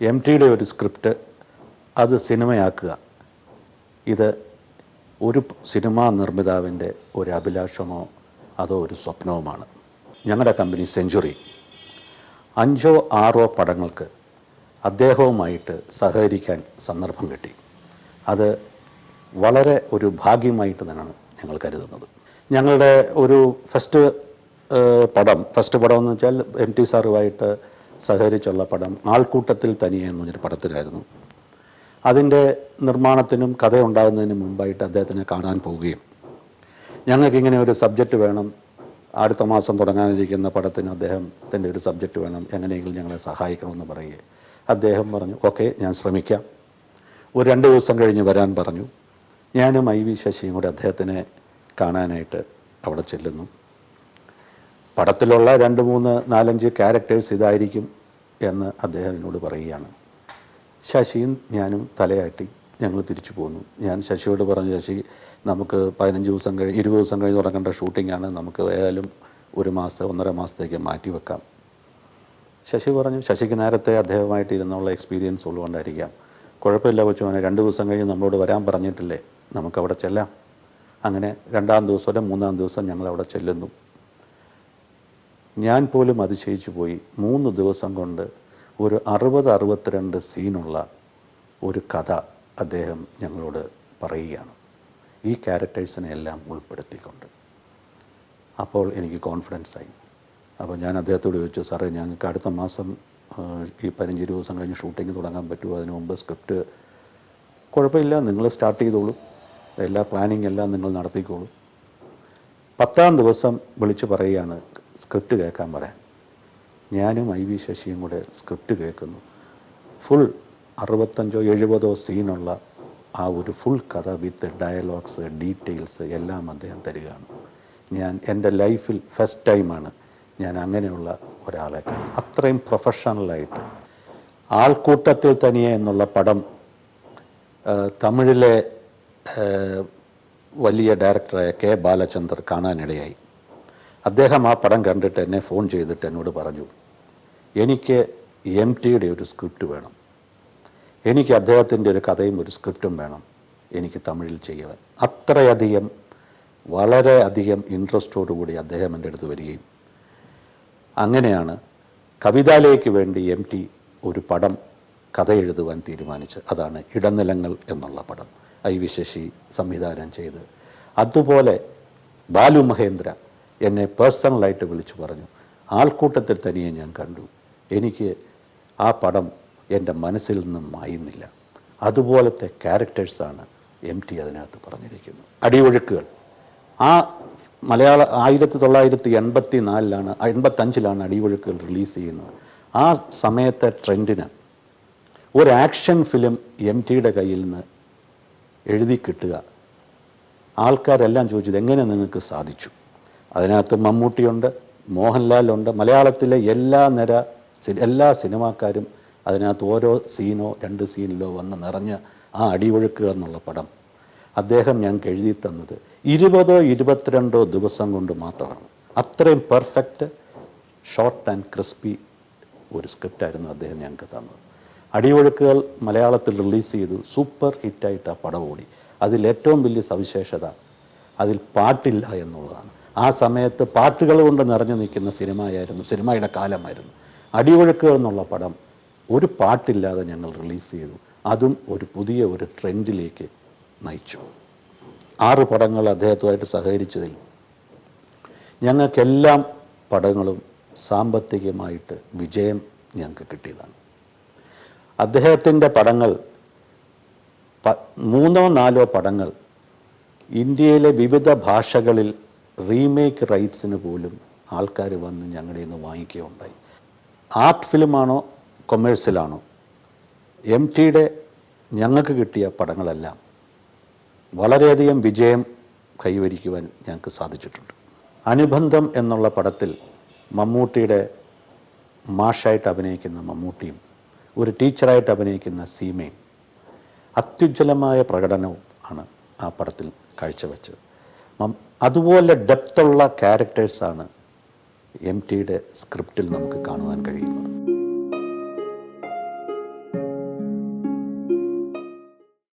M ടിയുടെ ഒരു script അത് സിനിമയാക്കുക. ഇത് ഒരു സിനിമാ നിർമ്മിതാവിന്റെ ഒരു അഭിലാഷമോ അതോ ഒരു സ്വപ്നവുമാണ്. ഞങ്ങളുടെ കമ്പനി സെഞ്ചുറി അഞ്ചോ ആറോ പടങ്ങൾക്ക് അദ്ദേഹവുമായിട്ട് സഹകരിക്കാൻ സന്ദർഭം കിട്ടി. അത് വളരെ ഒരു ഭാഗ്യമായിട്ട് തന്നെയാണ് ഞങ്ങൾ കരുതുന്നത്. ഞങ്ങളുടെ ഒരു ഫസ്റ്റ് പടം ഫസ്റ്റ് പടം എന്ന് വെച്ചാൽ എം ടി സാറുമായിട്ട് സഹകരിച്ചുള്ള പടം ആൾക്കൂട്ടത്തിൽ തനിയെ എന്ന് പറഞ്ഞൊരു പടത്തിലായിരുന്നു. അതിന്റെ നിർമ്മാണത്തിനും കഥ ഉണ്ടാകുന്നതിനും മുമ്പായിട്ട് അദ്ദേഹത്തിനെ കാണാൻ പോവുകയും ഞങ്ങൾക്കിങ്ങനെ ഒരു സബ്ജക്റ്റ് വേണം അടുത്ത മാസം തുടങ്ങാനിരിക്കുന്ന പടത്തിന് അദ്ദേഹത്തിന്റെ ഒരു സബ്ജക്റ്റ് വേണം എങ്ങനെയെങ്കിലും ഞങ്ങളെ സഹായിക്കണമെന്ന് പറയുകയും അദ്ദേഹം പറഞ്ഞു ഓക്കെ ഞാൻ ശ്രമിക്കാം. ഒരു രണ്ട് ദിവസം കഴിഞ്ഞ് വരാൻ പറഞ്ഞു. ഞാനും ഐ വി ശശിയും കൂടെ അദ്ദേഹത്തിനെ കാണാനായിട്ട് അവിടെ ചെല്ലുന്നു. പടത്തിലുള്ള രണ്ട് മൂന്ന് നാലഞ്ച് ക്യാരക്ടേഴ്സ് ഇതായിരിക്കും എന്ന് അദ്ദേഹം എന്നോട് പറയുകയാണ്. ശശിയും ഞാനും തലയാട്ടി ഞങ്ങൾ തിരിച്ചു പോന്നു. ഞാൻ ശശിയോട് പറഞ്ഞു ശശി നമുക്ക് പതിനഞ്ച് ദിവസം കഴിഞ്ഞ് ഇരുപത് ദിവസം കഴിഞ്ഞ് തുടങ്ങേണ്ട ഷൂട്ടിംഗാണ് നമുക്ക് ഏതായാലും ഒരു മാസം ഒന്നര മാസത്തേക്ക് മാറ്റി വെക്കാം. ശശി പറഞ്ഞു ശശിക്ക് നേരത്തെ അദ്ദേഹമായിട്ട് ഇരുന്നുള്ള എക്സ്പീരിയൻസ് ഉള്ളതുകൊണ്ടായിരിക്കാം. കുഴപ്പമില്ല കൊച്ചുമോനെ രണ്ട് ദിവസം കഴിഞ്ഞ് നമ്മളോട് വരാൻ പറഞ്ഞിട്ടില്ലേ നമുക്കവിടെ ചെല്ലാം. അങ്ങനെ രണ്ടാം ദിവസം മൂന്നാം ദിവസം ഞങ്ങൾ അവിടെ ചെല്ലുന്നു. ഞാൻ പോലും അതിശയിച്ചു പോയി. മൂന്ന് ദിവസം കൊണ്ട് ഒരു അറുപത് അറുപത്തിരണ്ട് സീനുള്ള ഒരു കഥ അദ്ദേഹം ഞങ്ങളോട് പറയുകയാണ്. ഈ ക്യാരക്ടേഴ്സിനെ എല്ലാം ഉൾപ്പെടുത്തിക്കൊണ്ട്. അപ്പോൾ എനിക്ക് കോൺഫിഡൻസ് ആയി. അപ്പോൾ ഞാൻ അദ്ദേഹത്തോട് ചോദിച്ചു സാറേ ഞങ്ങൾക്ക് അടുത്ത മാസം ഈ പതിനഞ്ച് ദിവസം കഴിഞ്ഞ് ഷൂട്ടിംഗ് തുടങ്ങാൻ പറ്റുമോ? അതിന് മുമ്പ് സ്ക്രിപ്റ്റ് കുഴപ്പമില്ല നിങ്ങൾ സ്റ്റാർട്ട് ചെയ്തോളൂ. എല്ലാ പ്ലാനിങ് എല്ലാം നിങ്ങൾ നടത്തിക്കോളൂ. പത്താം ദിവസം വിളിച്ച് പറയുകയാണ് സ്ക്രിപ്റ്റ് കേൾക്കാൻ പറയാൻ ഞാനും ഐ വി ശശിയും കൂടെ സ്ക്രിപ്റ്റ് കേൾക്കുന്നു. ഫുൾ അറുപത്തഞ്ചോ എഴുപതോ സീനുള്ള ആ ഒരു ഫുൾ കഥ വിത്ത് ഡയലോഗ്സ് ഡീറ്റെയിൽസ് എല്ലാം അദ്ദേഹം തരികയാണ്. ഞാൻ എന്റെ ലൈഫിൽ ഫസ്റ്റ് ടൈമാണ് ഞാൻ അങ്ങനെയുള്ള ഒരാളെ കാണും അത്രയും പ്രൊഫഷണലായിട്ട്. ആൾക്കൂട്ടത്തിൽ തനിയെ എന്നുള്ള പടം തമിഴിലെ വലിയ ഡയറക്ടറായ കെ ബാലചന്ദർ കാണാനിടയായി. അദ്ദേഹം ആ പടം കണ്ടിട്ട് എന്നെ ഫോൺ ചെയ്തിട്ട് എന്നോട് പറഞ്ഞു എനിക്ക് എം ടിയുടെ ഒരു സ്ക്രിപ്റ്റ് വേണം. എനിക്ക് അദ്ദേഹത്തിന്റെ ഒരു കഥയും ഒരു സ്ക്രിപ്റ്റും വേണം. എനിക്ക് തമിഴിൽ ചെയ്യുവാൻ. അത്രയധികം വളരെ അധികം ഇൻട്രസ്റ്റോടുകൂടി അദ്ദേഹം എന്റെ അടുത്ത് വരികയും അങ്ങനെയാണ് കവിതാലയ്ക്ക് വേണ്ടി എം ടി ഒരു പടം കഥ എഴുതുവാൻ തീരുമാനിച്ച് അതാണ് ഇടനിലങ്ങൾ എന്നുള്ള പടം. ഐ വി സംവിധാനം ചെയ്ത്. അതുപോലെ ബാലു മഹേന്ദ്ര എന്നെ പേഴ്സണലായിട്ട് വിളിച്ചു പറഞ്ഞു. ആൾക്കൂട്ടത്തിൽ തനിയെ ഞാൻ കണ്ടു. എനിക്ക് ആ പടം എന്റെ മനസ്സിൽ നിന്നും മായുന്നില്ല. അതുപോലത്തെ ക്യാരക്ടേഴ്സാണ് എം ടി അതിനകത്ത് പറഞ്ഞിരിക്കുന്നത് അടിയൊഴുക്കുകൾ. ആ മലയാള ആയിരത്തി തൊള്ളായിരത്തി എൺപത്തി നാലിലാണ് എൺപത്തഞ്ചിലാണ് അടിയൊഴുക്കുകൾ റിലീസ് ചെയ്യുന്നത്. ആ സമയത്തെ ട്രെൻഡിന് ഒരു ആക്ഷൻ ഫിലിം എം ടിയുടെ കയ്യിൽ നിന്ന് എഴുതി കിട്ടുക. ആൾക്കാരെല്ലാം ചോദിച്ചത് എങ്ങനെ നിങ്ങൾക്ക് സാധിച്ചു? അതിനകത്ത് മമ്മൂട്ടിയുണ്ട് മോഹൻലാലുണ്ട് മലയാളത്തിലെ എല്ലാ നിര എല്ലാ സിനിമാക്കാരും അതിനകത്ത് ഓരോ സീനോ രണ്ട് സീനിലോ വന്ന് നിറഞ്ഞ ആ അടിയൊഴുക്കുക എന്നുള്ള പടം അദ്ദേഹം ഞങ്ങൾക്ക് എഴുതി തന്നത് ഇരുപതോ ഇരുപത്തിരണ്ടോ ദിവസം കൊണ്ട് മാത്രമാണ്. അത്രയും പെർഫെക്റ്റ് ഷോർട്ട് ആൻഡ് ക്രിസ്പി ഒരു സ്ക്രിപ്റ്റായിരുന്നു അദ്ദേഹം ഞങ്ങൾക്ക് തന്നത്. അടിയൊഴുക്കുകൾ മലയാളത്തിൽ റിലീസ് ചെയ്തു സൂപ്പർ ഹിറ്റായിട്ട് ആ പടം ഓടി. അതിൽ ഏറ്റവും വലിയ സവിശേഷത അതിൽ പാട്ടില്ല എന്നുള്ളതാണ്. ആ സമയത്ത് പാട്ടുകൾ കൊണ്ട് നിറഞ്ഞു നിൽക്കുന്ന സിനിമയായിരുന്നു സിനിമയുടെ കാലമായിരുന്നു. അടിയൊഴുക്കുകൾ എന്നുള്ള പടം ഒരു പാട്ടില്ലാതെ ഞങ്ങൾ റിലീസ് ചെയ്തു. അതും ഒരു പുതിയ ഒരു ട്രെൻഡിലേക്ക് നയിച്ചു. ആറ് പടങ്ങൾ അദ്ദേഹത്തുമായിട്ട് സഹകരിച്ചതിൽ ഞങ്ങൾക്കെല്ലാം പടങ്ങളും സാമ്പത്തികമായിട്ട് വിജയം ഞങ്ങൾക്ക് കിട്ടിയതാണ്. അദ്ദേഹത്തിന്റെ പടങ്ങൾ മൂന്നോ നാലോ പടങ്ങൾ ഇന്ത്യയിലെ വിവിധ ഭാഷകളിൽ റീമേക്ക് റൈറ്റ്സിന് പോലും ആൾക്കാർ വന്ന് ഞങ്ങളുടെ നിന്ന് വാങ്ങിക്കുകയുണ്ടായി. ആർട്ട് ഫിലിമാണോ കൊമേഴ്സ്യലാണോ എം ടിയുടെ ഞങ്ങൾക്ക് കിട്ടിയ പടങ്ങളെല്ലാം വളരെയധികം വിജയം കൈവരിക്കുവാൻ ഞങ്ങൾക്ക് സാധിച്ചിട്ടുണ്ട്. അനുബന്ധം എന്നുള്ള പടത്തിൽ മമ്മൂട്ടിയുടെ മാഷായിട്ട് അഭിനയിക്കുന്ന മമ്മൂട്ടിയും ഒരു ടീച്ചറായിട്ട് അഭിനയിക്കുന്ന സീമയും അത്യുജ്വലമായ പ്രകടനവും ആണ് ആ പടത്തിൽ കാഴ്ചവെച്ചത്. അതുപോലെ ഡെപ്തുള്ള ക്യാരക്ടേഴ്സാണ് എം ടിയുടെ സ്ക്രിപ്റ്റിൽ നമുക്ക് കാണുവാൻ കഴിയുക